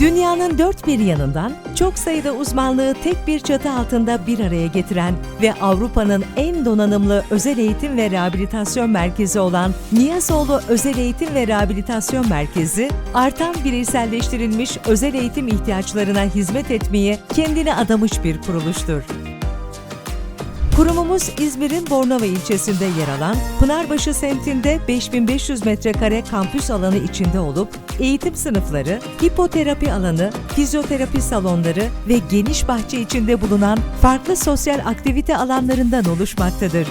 Dünyanın dört bir yanından çok sayıda uzmanlığı tek bir çatı altında bir araya getiren ve Avrupa'nın en donanımlı özel eğitim ve rehabilitasyon merkezi olan Niyasoğlu Özel Eğitim ve Rehabilitasyon Merkezi, artan bireyselleştirilmiş özel eğitim ihtiyaçlarına hizmet etmeye kendini adamış bir kuruluştur. Kurumumuz İzmir'in Bornova ilçesinde yer alan Pınarbaşı semtinde 5500 metrekare kampüs alanı içinde olup eğitim sınıfları, hipoterapi alanı, fizyoterapi salonları ve geniş bahçe içinde bulunan farklı sosyal aktivite alanlarından oluşmaktadır.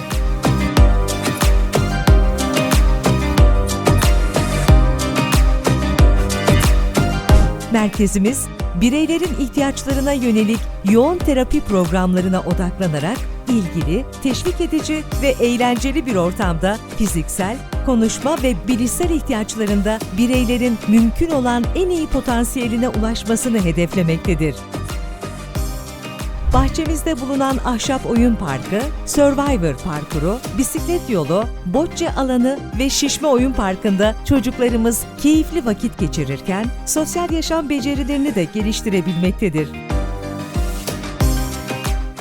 Merkezimiz, bireylerin ihtiyaçlarına yönelik yoğun terapi programlarına odaklanarak ilgili, teşvik edici ve eğlenceli bir ortamda fiziksel, konuşma ve bilişsel ihtiyaçlarında bireylerin mümkün olan en iyi potansiyeline ulaşmasını hedeflemektedir. Bahçemizde bulunan ahşap oyun parkı, Survivor parkuru, bisiklet yolu, bocce alanı ve şişme oyun parkında çocuklarımız keyifli vakit geçirirken sosyal yaşam becerilerini de geliştirebilmektedir.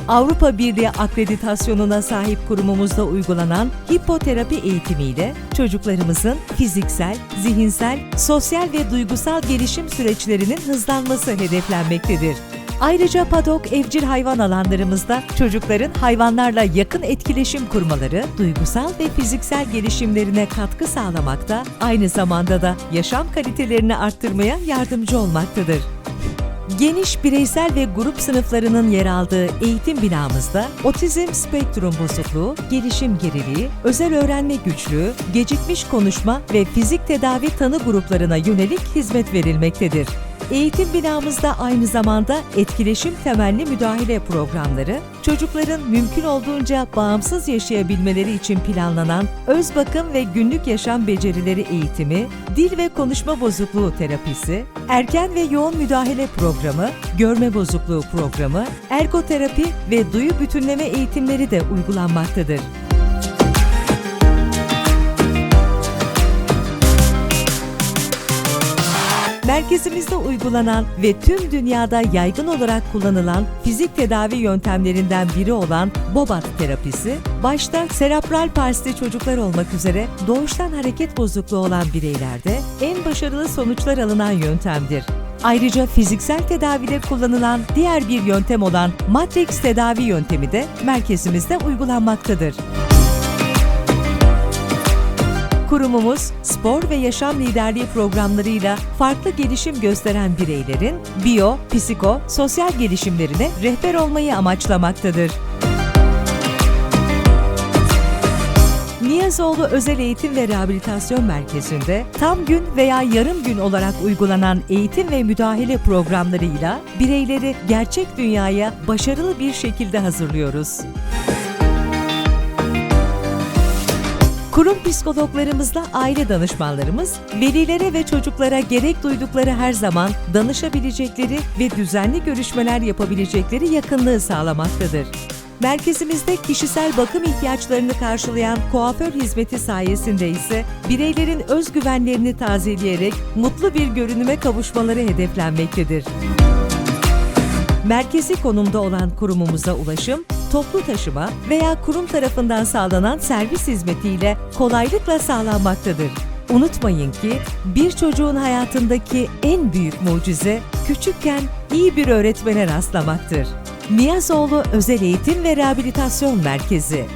Avrupa Birliği akreditasyonuna sahip kurumumuzda uygulanan hipoterapi eğitimiyle çocuklarımızın fiziksel, zihinsel, sosyal ve duygusal gelişim süreçlerinin hızlanması hedeflenmektedir. Ayrıca padok evcil hayvan alanlarımızda çocukların hayvanlarla yakın etkileşim kurmaları, duygusal ve fiziksel gelişimlerine katkı sağlamakta, aynı zamanda da yaşam kalitelerini arttırmaya yardımcı olmaktadır. Geniş bireysel ve grup sınıflarının yer aldığı eğitim binamızda otizm spektrum bozukluğu, gelişim geriliği, özel öğrenme güçlüğü, gecikmiş konuşma ve fizik tedavi tanı gruplarına yönelik hizmet verilmektedir. Eğitim binamızda aynı zamanda etkileşim temelli müdahale programları, çocukların mümkün olduğunca bağımsız yaşayabilmeleri için planlanan öz bakım ve günlük yaşam becerileri eğitimi, dil ve konuşma bozukluğu terapisi, erken ve yoğun müdahale programı, görme bozukluğu programı, ergoterapi ve duyu bütünleme eğitimleri de uygulanmaktadır. Merkezimizde uygulanan ve tüm dünyada yaygın olarak kullanılan fizik tedavi yöntemlerinden biri olan Bobat terapisi, başta serebral palsli çocuklar olmak üzere doğuştan hareket bozukluğu olan bireylerde en başarılı sonuçlar alınan yöntemdir. Ayrıca fiziksel tedavide kullanılan diğer bir yöntem olan Matrix tedavi yöntemi de merkezimizde uygulanmaktadır. Kurumumuz, spor ve yaşam liderliği programlarıyla farklı gelişim gösteren bireylerin biyo, psiko, sosyal gelişimlerine rehber olmayı amaçlamaktadır. Niyazoğlu Özel Eğitim ve Rehabilitasyon Merkezi'nde tam gün veya yarım gün olarak uygulanan eğitim ve müdahale programlarıyla bireyleri gerçek dünyaya başarılı bir şekilde hazırlıyoruz. Kurum psikologlarımızla aile danışmanlarımız, velilere ve çocuklara gerek duydukları her zaman danışabilecekleri ve düzenli görüşmeler yapabilecekleri yakınlığı sağlamaktadır. Merkezimizde kişisel bakım ihtiyaçlarını karşılayan kuaför hizmeti sayesinde ise bireylerin özgüvenlerini tazeleyerek mutlu bir görünüme kavuşmaları hedeflenmektedir. Merkezi konumda olan kurumumuza ulaşım, toplu taşıma veya kurum tarafından sağlanan servis hizmetiyle kolaylıkla sağlanmaktadır. Unutmayın ki bir çocuğun hayatındaki en büyük mucize küçükken iyi bir öğretmene rastlamaktır. Niyazoğlu Özel Eğitim ve Rehabilitasyon Merkezi